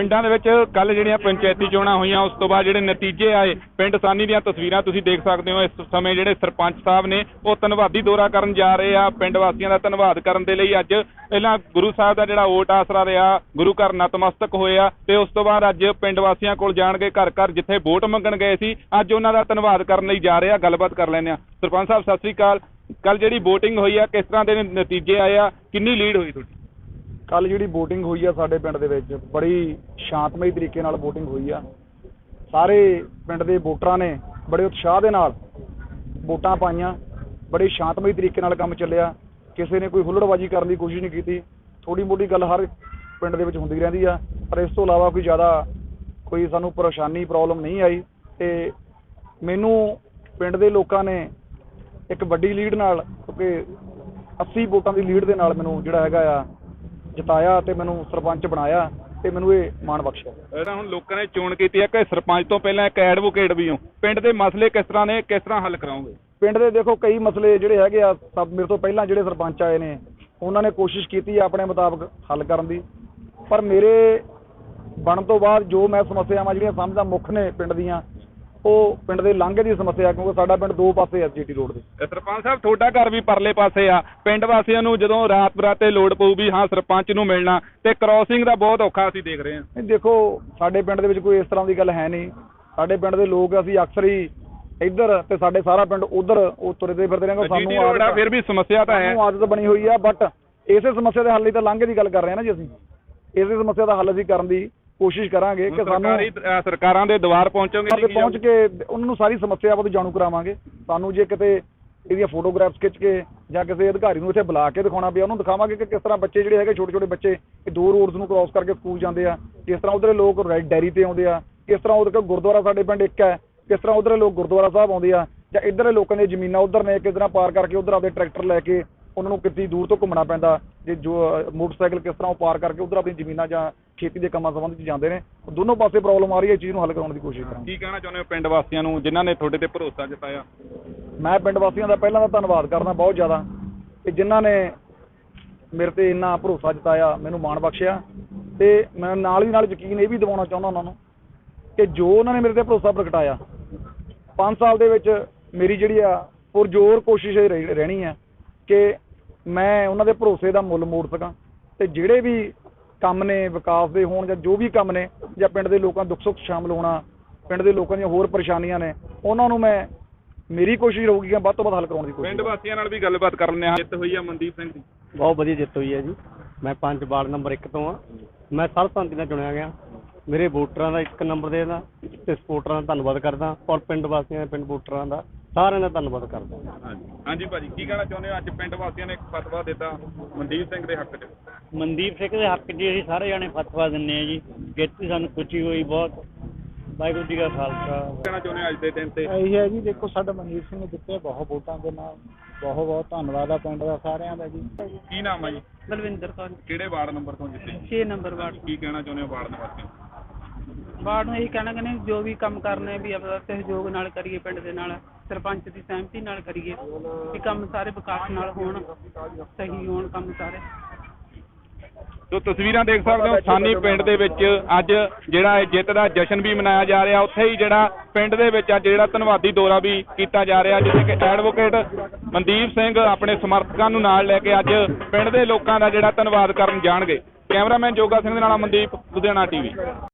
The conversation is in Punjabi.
ਪਿੰਡਾਂ ਦੇ ਵਿੱਚ ਕੱਲ ਜਿਹੜੀਆਂ ਪੰਚਾਇਤੀ ਚੋਣਾਂ ਹੋਈਆਂ, ਉਸ ਤੋਂ ਬਾਅਦ ਜਿਹੜੇ ਨਤੀਜੇ ਆਏ, ਪਿੰਡ ਸਾਨੀ ਦੀਆਂ ਤਸਵੀਰਾਂ ਤੁਸੀਂ ਦੇਖ ਸਕਦੇ ਹੋ, ਇਸ ਸਮੇਂ ਜਿਹੜੇ ਸਰਪੰਚ ਸਾਹਿਬ ਨੇ, ਉਹ ਧੰਨਵਾਦੀ ਦੌਰਾ ਕਰਨ ਜਾ ਰਹੇ ਆ, ਪਿੰਡ ਵਾਸੀਆਂ ਦਾ ਧੰਨਵਾਦ ਕਰਨ ਦੇ ਲਈ ਅੱਜ ਪਹਿਲਾਂ ਗੁਰੂ ਸਾਹਿਬ ਦਾ ਜਿਹੜਾ ਓਟ ਆਸਰਾ ਰਿਹਾ, ਗੁਰੂ ਘਰ ਨਤਮਸਤਕ ਹੋਏ ਆ ਤੇ ਉਸ ਤੋਂ ਬਾਅਦ ਅੱਜ ਪਿੰਡ ਵਾਸੀਆਂ ਕੋਲ ਜਾਣਗੇ, ਘਰ ਘਰ ਜਿੱਥੇ ਵੋਟ ਮੰਗਣ ਗਏ ਸੀ, ਅੱਜ ਉਹਨਾਂ ਦਾ ਧੰਨਵਾਦ ਕਰਨ ਲਈ ਜਾ ਰਹੇ ਆ ਗੱਲਬਾਤ ਕਰ ਲੈਂਦੇ ਆ ਸਰਪੰਚ ਸਾਹਿਬ, ਸਤਿ ਸ੍ਰੀ ਅਕਾਲ। ਕੱਲ ਜਿਹੜੀ VOTING ਹੋਈ ਆ, ਕਿਸ ਤਰ੍ਹਾਂ ਦੇ ਨਤੀਜੇ ਆਏ ਆ, ਕਿੰਨੀ ਲੀਡ ਹੋਈ ਤੁਹਾਡੀ? ਕੱਲ ਜਿਹੜੀ VOTING ਹੋਈ ਆ ਸਾਡੇ ਪਿੰਡ ਦੇ ਵਿੱਚ, ਬੜੀ ਸ਼ਾਂਤਮਈ ਤਰੀਕੇ ਨਾਲ VOTING ਹੋਈ ਆ। ਸਾਰੇ ਪਿੰਡ ਦੇ ਵੋਟਰਾਂ ਨੇ ਬੜੇ ਉਤਸ਼ਾਹ ਦੇ ਨਾਲ ਵੋਟਾਂ ਪਾਈਆਂ, ਬੜੇ ਸ਼ਾਂਤਮਈ ਤਰੀਕੇ ਨਾਲ ਕੰਮ ਚੱਲਿਆ। ਕਿਸੇ ਨੇ ਕੋਈ ਹੁੱਲੜਬਾਜ਼ੀ ਕਰਨ ਦੀ ਕੋਸ਼ਿਸ਼ ਨਹੀਂ ਕੀਤੀ। ਥੋੜੀ ਮੋਟੀ ਗੱਲ ਹਰ ਪਿੰਡ ਦੇ ਵਿੱਚ ਹੁੰਦੀ ਰਹਿੰਦੀ ਆ, ਪਰ ਇਸ ਤੋਂ ਇਲਾਵਾ ਕੋਈ ਜ਼ਿਆਦਾ ਕੋਈ ਸਾਨੂੰ ਪਰੇਸ਼ਾਨੀ ਪ੍ਰੋਬਲਮ ਨਹੀਂ ਆਈ ਤੇ ਮੈਨੂੰ ਪਿੰਡ ਦੇ ਲੋਕਾਂ ਨੇ ਇੱਕ ਵੱਡੀ ਲੀਡ ਨਾਲ, ਕਿਉਂਕਿ 80 ਵੋਟਾਂ ਦੀ ਲੀਡ ਦੇ ਨਾਲ ਮੈਨੂੰ ਜਿਹੜਾ ਹੈਗਾ ਆ ਜਿਤਾਇਆ ਤੇ ਮੈਨੂੰ ਸਰਪੰਚ ਬਣਾਇਆ ਤੇ ਮੈਨੂੰ ਇਹ ਮਾਣ ਬਖਸ਼ਿਆ। ਇਹਦਾ ਹੁਣ ਲੋਕਾਂ ਨੇ ਚੋਣ ਕੀਤੀ ਹੈ ਕਿ ਸਰਪੰਚ ਤੋਂ ਪਹਿਲਾਂ ਇੱਕ ਐਡਵੋਕੇਟ ਵੀ ਹੋ। ਪਿੰਡ ਦੇ ਮਸਲੇ ਕਿਸ ਤਰ੍ਹਾਂ ਨੇ ਕਿਸ ਤਰ੍ਹਾਂ ਹੱਲ ਕਰਾਓਗੇ? ਪਿੰਡ ਦੇ ਦੇਖੋ ਕਈ ਮਸਲੇ ਜਿਹੜੇ ਹੈਗੇ ਆ ਸਭ ਮੇਰੇ ਤੋਂ ਪਹਿਲਾਂ ਜਿਹੜੇ ਸਰਪੰਚ ਆਏ ਨੇ ਉਹਨਾਂ ਨੇ ਕੋਸ਼ਿਸ਼ ਕੀਤੀ ਆ ਆਪਣੇ ਮੁਤਾਬਕ ਹੱਲ ਕਰਨ ਦੀ। ਪਰ ਮੇਰੇ ਬਣਨ ਤੋਂ ਬਾਅਦ ਜੋ ਮੈਂ ਸਮੱਸਿਆਵਾਂ ਜਿਹੜੀਆਂ ਸਮਝਦਾ ਮੁੱਖ ਨੇ ਪਿੰਡ ਦੀਆਂ ਉਹ ਪਿੰਡ ਦੇ ਲਾਂਘੇ ਦੀ ਸਮੱਸਿਆ ਕਿਉਂਕਿ ਸਾਡਾ ਪਿੰਡ ਦੋ ਪਾਸੇ ਆ ਜੀਟੀ ਰੋਡ ਦੇ। ਸਰਪੰਚ ਸਾਹਿਬ ਤੁਹਾਡਾ ਘਰ ਵੀ ਪਰਲੇ ਪਾਸੇ ਆ। ਪਿੰਡ ਵਾਸੀਆਂ ਨੂੰ ਜਦੋਂ ਰਾਤ ਬਰਾਤੇ ਲੋੜ ਪਊ ਵੀ ਹਾਂ ਸਰਪੰਚ ਨੂੰ ਮਿਲਣਾ ਤੇ ਕ੍ਰਾਸਿੰਗ ਦਾ ਬਹੁਤ ਔਖਾ ਅਸੀਂ ਦੇਖ ਰਹੇ ਹਾਂ। ਨਹੀਂ ਦੇਖੋ ਸਾਡੇ ਪਿੰਡ ਦੇ ਵਿੱਚ ਕੋਈ ਇਸ ਤਰ੍ਹਾਂ ਦੀ ਗੱਲ ਹੈ ਨਹੀਂ। ਸਾਡੇ ਪਿੰਡ ਦੇ ਲੋਕ ਅਸੀਂ ਅਕਸਰ ਹੀ ਇੱਧਰ ਤੇ ਸਾਡੇ ਸਾਰਾ ਪਿੰਡ ਉਧਰ ਉਹ ਤੁਰਦੇ ਫਿਰਦੇ ਜੀਟੀ ਸਾਨੂੰ ਰੋਡ ਆ ਆਦਤ- ਫਿਰ ਵੀ ਸਮੱਸਿਆ ਤਾਂ ਹੈ। ਸਾਨੂੰ ਆਦਤ ਬਣੀ ਹੋਈ ਆ ਬਟ ਇਸੇ ਸਮੱਸਿਆ ਦੇ ਹੱਲ ਲਈ ਤਾਂ ਲਾਂਘੇ ਦੀ ਗੱਲ ਕਰ ਰਹੇ ਹਾਂ ਨਾ ਜੀ ਅਸੀਂ। ਇਸੇ ਸਮੱਸਿਆ ਦਾ ਹੱਲ ਅਸੀਂ ਕਰਨ ਦੀ ਕੋਸ਼ਿਸ਼ ਕਰਾਂਗੇ ਕਿ ਸਾਨੂੰ ਸਰਕਾਰੀ ਅ, ਸਰਕਾਰਾਂ ਦੇ ਦੁਆਰ ਪਹੁੰਚੋਗੇ ਤੇ ਪਹੁੰਚ ਕੇ ਉਹਨਾਂ ਨੂੰ ਸਾਰੀ ਸਮੱਸਿਆ ਬਾਰੇ ਜਾਣੂ ਕਰਾਵਾਂਗੇ। ਸਾਨੂੰ ਜੇ ਕਿਤੇ ਇਹਦੀਆਂ ਫੋਟੋਗ੍ਰਾਫਸ ਖਿੱਚ ਕੇ ਜਾਂ ਕਿਸੇ ਅਧਿਕਾਰੀ ਨੂੰ ਇੱਥੇ ਬੁਲਾ ਕੇ ਦਿਖਾਉਣਾ ਪਿਆ ਉਹਨੂੰ ਦਿਖਾਵਾਂਗੇ ਕਿ ਕਿਸ ਤਰ੍ਹਾਂ ਬੱਚੇ ਜਿਹੜੇ ਹੈਗੇ ਛੋਟੇ ਛੋਟੇ ਬੱਚੇ ਇਹ ਦੋ ਰੋਡਸ ਨੂੰ ਕ੍ਰਾਸ ਕਰਕੇ ਸਕੂਲ ਜਾਂਦੇ ਆ। ਕਿਸ ਤਰ੍ਹਾਂ ਉਧਰੇ ਲੋਕ ਰੈ- ਡੈਰੀ ਤੇ ਆਉਂਦੇ ਆ। ਕਿਸ ਤਰ੍ਹਾਂ ਉਧਰ ਗੁਰਦੁਆਰਾ ਸਾਡੇ ਪਿੰਡ ਇੱਕ ਹੈ। ਕਿਸ ਤਰ੍ਹਾਂ ਉਧਰੇ ਲੋਕ ਗੁਰਦੁਆਰਾ ਸਾਹਿਬ ਆਉਂਦੇ ਆ। ਜਾਂ ਇੱਧਰਲੇ ਲੋਕਾਂ ਦੀਆਂ ਜ਼ਮੀਨਾਂ ਉਧਰ ਨੇ ਕਿਸ ਤਰ੍ਹਾਂ ਪਾਰ ਕਰਕੇ ਉਧਰ ਆਪਦੇ ਟਰੈਕਟਰ ਲੈ ਕੇ ਉਹਨਾਂ ਨੂੰ ਕਿੰਨੀ ਦੂਰ ਤੋਂ ਘੁੰਮਣਾ ਪੈਂਦਾ ਜੇ ਜੋ ਮੋਟਰਸਾਈਕਲ ਕਿਸ ਤਰ੍ਹਾਂ ਉਹ ਪਾਰ ਕਰਕੇ ਉਧਰ ਆਪਣੀ ਜ਼ਮੀਨਾਂ ਜਾਂ ਖੇਤੀ ਦੇ ਕੰਮਾਂ ਸੰਬੰਧ ਵਿੱਚ ਜਾਂਦੇ ਨੇ ਉਹ ਦੋਨੋਂ ਪਾਸੇ ਪ੍ਰੋਬਲਮ ਆ ਰਹੀ ਹੈ ਇਸ ਚੀਜ਼ ਨੂੰ ਹੱਲ ਕਰਾਉਣ ਦੀ ਕੋਸ਼ਿਸ਼ ਕਰਾਂਗੇ। ਕੀ ਕਹਿਣਾ ਚਾਹੁੰਦੇ ਹੋ ਪਿੰਡ ਵਾਸੀਆਂ ਨੂੰ ਜਿਨ੍ਹਾਂ ਨੇ ਤੁਹਾਡੇ ਤੇ ਭਰੋਸਾ ਜਤਾਇਆ? ਮੈਂ ਪਿੰਡ ਵਾਸੀਆਂ ਦਾ ਪਹਿਲਾਂ ਤਾਂ ਧੰਨਵਾਦ ਕਰਦਾ ਬਹੁਤ ਜ਼ਿਆਦਾ ਕਿ ਜਿਨ੍ਹਾਂ ਨੇ ਮੇਰੇ ਤੇ ਇੰਨਾ ਭਰੋਸਾ ਜਤਾਇਆ ਮੈਨੂੰ ਮਾਣ ਬਖਸ਼ਿਆ ਤੇ ਮੈਂ ਨਾਲ ਹੀ ਨਾਲ ਯਕੀਨ ਇਹ ਵੀ ਦਿਵਾਉਣਾ ਚਾਹੁੰਦਾ ਉਹਨਾਂ ਨੂੰ ਕਿ ਜੋ ਉਹਨਾਂ ਨੇ ਮੇਰੇ ਤੇ ਭਰੋਸਾ ਪ੍ਰਗਟਾਇਆ 5 ਸਾਲ ਦੇ ਵਿੱਚ ਮੇਰੀ ਜਿਹੜੀ ਆ ਪੁਰਜੋਰ ਕੋਸ਼ਿਸ਼ ਰਹਿਣੀ ਹੈ ਕਿ ਮੈਂ ਉਹਨਾਂ ਦੇ ਭਰੋਸੇ ਦਾ ਮੁੱਲ ਮੋੜ ਸਕਾਂ ਤੇ ਜਿਹੜੇ ਵੀ ਕੰਮ ਨੇ ਵਿਕਾਸ ਦੇ ਹੋਣ ਜਾਂ ਜੋ ਵੀ ਕੰਮ ਨੇ ਜਾਂ ਪਿੰਡ ਦੇ ਲੋਕਾਂ ਦੁੱਖ ਸੁੱਖ 'ਚ ਸ਼ਾਮਲ ਹੋਣਾ ਪਿੰਡ ਦੇ ਲੋਕਾਂ ਦੀਆਂ ਹੋਰ ਪਰੇਸ਼ਾਨੀਆਂ ਨੇ ਉਹਨਾਂ ਨੂੰ ਮੈਂ ਮੇਰੀ ਕੋਸ਼ਿਸ਼ ਰਹੂਗੀ ਕਿ ਵੱਧ ਤੋਂ ਵੱਧ ਹੱਲ ਕਰਾਉਣ ਦੀ ਕੋਸ਼ਿਸ਼ ਪਿੰਡ ਵਾਸੀਆਂ ਨਾਲ ਵੀ ਗੱਲਬਾਤ ਕਰ ਲੈਂਦੇ ਹਾਂ। ਜਿੱਤ ਹੋਈ ਆ ਮਨਦੀਪ ਸਿੰਘ ਦੀ। ਬਹੁਤ ਵਧੀਆ ਜਿੱਤ ਹੋਈ ਹੈ ਜੀ। ਮੈਂ ਪੰਜ ਵਾਰਡ ਨੰਬਰ 1 ਤੋਂ ਆ। ਮੈਂ ਸਰਬਸੰਮਤੀ ਨਾਲ ਚੁਣਿਆ ਗਿਆ। ਮੇਰੇ ਵੋਟਰਾਂ ਦਾ ਇੱਕ ਨੰਬਰ ਦੇ ਦਾ ਤੇ ਸਪੋਰਟਰਾਂ ਦਾ ਧੰਨਵਾਦ ਕਰਦਾ ਔਰ ਪਿੰਡ ਵਾਸੀਆਂ ਦਾ ਪਿੰਡ ਵੋਟਰਾਂ ਦਾ ਸਾਰਿਆਂ ਦਾ ਧੰਨਵਾਦ ਕਰਦਾ ਹਾਂਜੀ। ਹਾਂਜੀ ਭਾਜੀ ਕੀ ਕਹਿਣਾ ਚਾਹੁੰਦੇ ਹੋ? ਅੱਜ ਪਿੰਡ ਵਾਸੀਆਂ ਨੇ ਇੱਕ ਫਤਵਾ ਦਿੱਤਾ ਮਨਦੀਪ ਸਿੰਘ ਦੇ ਹੱਕ 'ਚ। ਮਨਦੀਪ ਸਿੰਘ ਦੇ ਹੱਕ 'ਚ ਅਸੀਂ ਸਾਰੇ ਜਾਣੇ ਫਤਵਾ ਦਿੰਨੇ ਆ ਜੀ। ਜਿੱਤ ਦੀ ਸਾਨੂੰ ਖੁਸ਼ੀ ਹੋਈ ਬਹੁਤ। ਵਾਹਿਗੁਰੂ ਜੀ ਕਾ ਖਾਲਸਾ। ਕੀ ਕਹਿਣਾ ਚਾਹੁੰਦੇ ਹੋ ਅੱਜ ਦੇ ਦਿਨ ਤੇ? ਇਹੀ ਹੈ ਜੀ ਦੇਖੋ ਸਾਡਾ ਮਨਜੀਤ ਸਿੰਘ ਜਿੱਤੇ ਬਹੁਤ ਵੋਟਾਂ ਦੇ ਨਾਲ। ਬਹੁਤ ਬਹੁਤ ਧੰਨਵਾਦ ਆ ਪਿੰਡ ਦਾ ਸਾਰਿਆਂ ਦਾ ਜੀ। ਕੀ ਨਾਮ ਆ ਜੀ? ਬਲਵਿੰਦਰ ਕੌਰ। ਕਿਹੜੇ ਵਾਰਡ ਨੰਬਰ ਤੋਂ ਜਿੱਤੇ 6 ਨੰਬਰ ਵਾਰਡ। ਕੀ ਕਹਿਣਾ ਚਾਹੁੰਦੇ ਹੋ ਵਾਰਡ ਨਿਵਾਸੀਆਂ ਵਾਰਡ ਨੂੰ ਇਹੀ ਕਹਿਣਾ ਕਿ ਜੋ ਵੀ ਕੰਮ ਕਰਨੇ ਵੀ ਆਪਣਾ ਸਹਿਯੋਗ ਨਾਲ ਕਰੀਏ ਪਿੰਡ ਦੇ ਨਾਲ। ਸਰਪੰਚ ਦੀ ਸਹਿਮਤੀ ਨਾਲ ਕਰੀਏ ਵੀ ਕੰਮ ਸਾਰੇ ਵਿਕਾਸ ਨਾਲ ਹੋਣ, ਸਹੀ ਹੋਣ ਕੰਮ ਸਾਰੇ। ਸੋ ਤਸਵੀਰਾਂ ਦੇਖ ਸਕਦੇ ਹੋ ਸਾਨੀ ਪਿੰਡ ਦੇ ਵਿੱਚ ਅੱਜ ਜਿਹੜਾ ਇਹ ਜਿੱਤ ਦਾ ਜਸ਼ਨ ਵੀ ਮਨਾਇਆ ਜਾ ਰਿਹਾ, ਉੱਥੇ ਹੀ ਜਿਹੜਾ ਪਿੰਡ ਦੇ ਵਿੱਚ ਅੱਜ ਜਿਹੜਾ ਧੰਨਵਾਦੀ ਦੌਰਾ ਵੀ ਕੀਤਾ ਜਾ ਰਿਹਾ, ਜਿੱਥੇ ਕਿ ਐਡਵੋਕੇਟ ਮਨਦੀਪ ਸਿੰਘ ਆਪਣੇ ਸਮਰਥਕਾਂ ਨੂੰ ਨਾਲ ਲੈ ਕੇ ਅੱਜ ਪਿੰਡ ਦੇ ਲੋਕਾਂ ਦਾ ਜਿਹੜਾ ਧੰਨਵਾਦ ਕਰਨ ਜਾਣਗੇ। ਕੈਮਰਾਮੈਨ ਜੋਗਾ ਸਿੰਘ ਦੇ ਨਾਲ ਮਨਦੀਪ ਲੁਧਿਆਣਾ ਟੀਵੀ।